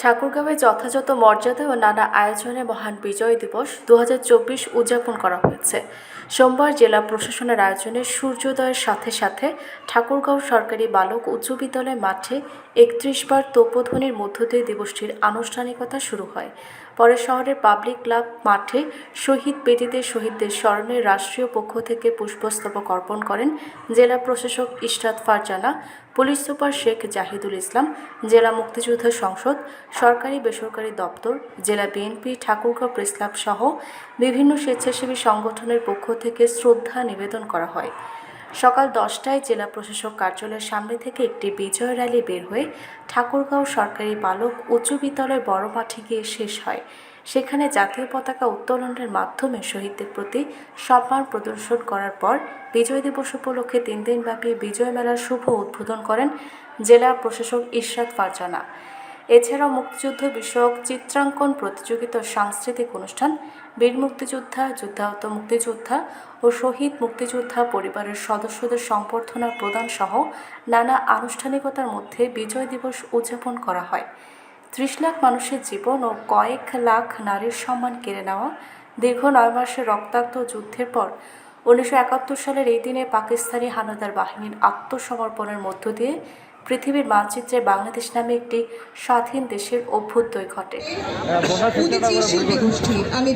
ঠাকুরগাঁওয়ে যথাযথ মর্যাদা ও নানা আয়োজনে মহান বিজয় দিবস দু হাজার চব্বিশ উদযাপন করা হয়েছে। সোমবার জেলা প্রশাসনের আয়োজনে সূর্যোদয়ের সাথে সাথে ঠাকুরগাঁও সরকারি বালক উচ্চ বিদ্যালয় মাঠে একত্রিশ বার তোপধ্বনির মধ্য দিয়ে দিবসটির আনুষ্ঠানিকতা শুরু হয়। পরে শহরের পাবলিক ক্লাব মাঠে শহীদ বেদিতে শহীদদের স্মরণে রাষ্ট্রীয় পক্ষ থেকে পুষ্পস্তবক অর্পণ করেন জেলা প্রশাসক ইশরাত ফারজানা, পুলিশ সুপার শেখ জাহিদুল ইসলাম, জেলা মুক্তিযুদ্ধ সংসদ, সরকারি বেসরকারি দপ্তর, জেলা বিএনপি, ঠাকুরগাঁও প্রেস ক্লাব সহ বিভিন্ন স্বেচ্ছাসেবী সংগঠনের পক্ষ থেকে শ্রদ্ধা নিবেদন করা হয়। সকাল দশটায় জেলা প্রশাসক কার্যালয়ের সামনে থেকে একটি বিজয় র্যালি বের হয়ে ঠাকুরগাঁও সরকারি বালক উচ্চ বিদ্যালয় বড় মাঠে গিয়ে শেষ হয়। সেখানে জাতীয় পতাকা উত্তোলনের মাধ্যমে শহীদদের প্রতি সম্মান প্রদর্শন করার পর বিজয় দিবস উপলক্ষে তিন দিনব্যাপী বিজয় মেলার শুভ উদ্বোধন করেন জেলা প্রশাসক ইশরাত ফারজানা। এছাড়াও মুক্তিযুদ্ধ বিষয়ক চিত্রাঙ্কন প্রতিযোগিতা সাংস্কৃতিক অনুষ্ঠান, বীর মুক্তিযোদ্ধা, যুদ্ধাহত মুক্তিযোদ্ধা ও শহীদ মুক্তিযোদ্ধা পরিবারের সদস্যদের সম্বর্ধনা প্রদান সহ নানা আনুষ্ঠানিকতার মধ্যে বিজয় দিবস উদযাপন করা হয়। ত্রিশ লাখ মানুষের জীবন ও কয়েক লাখ নারীর সম্মান কেড়ে নেওয়া দীর্ঘ নয় মাসের রক্তাক্ত যুদ্ধের পর উনিশশো একাত্তর সালের এই দিনে পাকিস্তানি হানাদার বাহিনীর আত্মসমর্পণের মধ্য দিয়ে পৃথিবীর মানচিত্রে বাংলাদেশ নামে একটি স্বাধীন দেশের অভ্যুদয় ঘটে। আমি